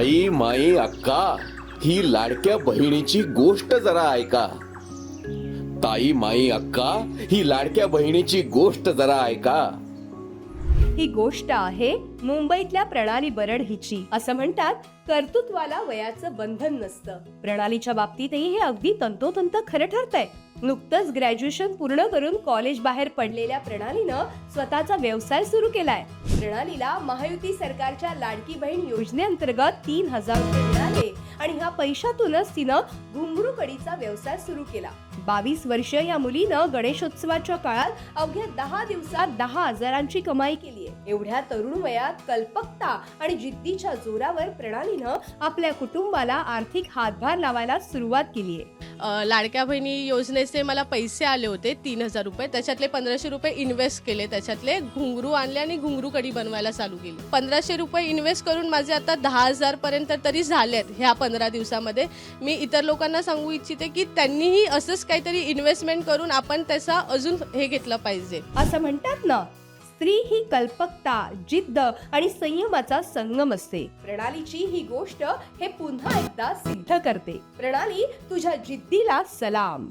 ताई माई अक्का ही लाडक्या बहिणीची गोष्ट जरा ऐका. ताई माई अक्का ही लाडक्या बहिणीची गोष्ट जरा ऐका. ही गोष्ट आहे मुंबईतल्या प्रणाली बरड हिची असं म्हणतात कर्तृत्वाला वयाचं बंधन नसतं. प्रणालीच्या बाबतीतही हे अगदी तंतोतंत खरं ठरतंय. नुकतंच ग्रॅज्युएशन पूर्ण करून कॉलेज बाहेर पडलेल्या प्रणालीनं स्वतःचा व्यवसाय सुरू केलाय. प्रणालीला महायुती सरकारच्या लाडकी बहीण योजनेअंतर्गत तीन हजार रुपये मिळाले आणि ह्या पैशातूनच तिनं घुंगरू कडीचा व्यवसाय सुरू केला. बावीस वर्ष या मुलीनं गणेशोत्सवाच्या काळात अवघ्या दहा दिवसात दहा हजारांची कमाई केली आहे. एवढ्या तरुण वयात कल्पकता आणि जिद्दीच्या जोरावर प्रणालीनं आपल्या कुटुंबाला आर्थिक हातभार लावायला सुरुवात केली आहे. लाडक्या बहिणी योजनेचे मला पैसे आले होते तीन हजार रुपये. त्याच्यातले पंधराशे रुपये इन्व्हेस्ट केले. त्याच्यातले घुंगरू आणले आणि घुंगरू कडी बनवायला चालू केली. पंधराशे रुपये इन्व्हेस्ट करून माझे आता दहा हजार पर्यंत तरी झालेत ह्या पंधरा दिवसामध्ये. मी इतर लोकांना सांगू इच्छिते की त्यांनीही असंच काहीतरी इन्व्हेस्टमेंट करून आपण त्याचा अजून हे घेतलं पाहिजे. असं म्हणतात ना स्त्री ही कल्पकता जिद्द आणि संयमाचा संगम असते. प्रणालीची ही गोष्ट हे पुन्हा एकदा सिद्ध करते. प्रणाली तुझ्या जिद्दीला सलाम.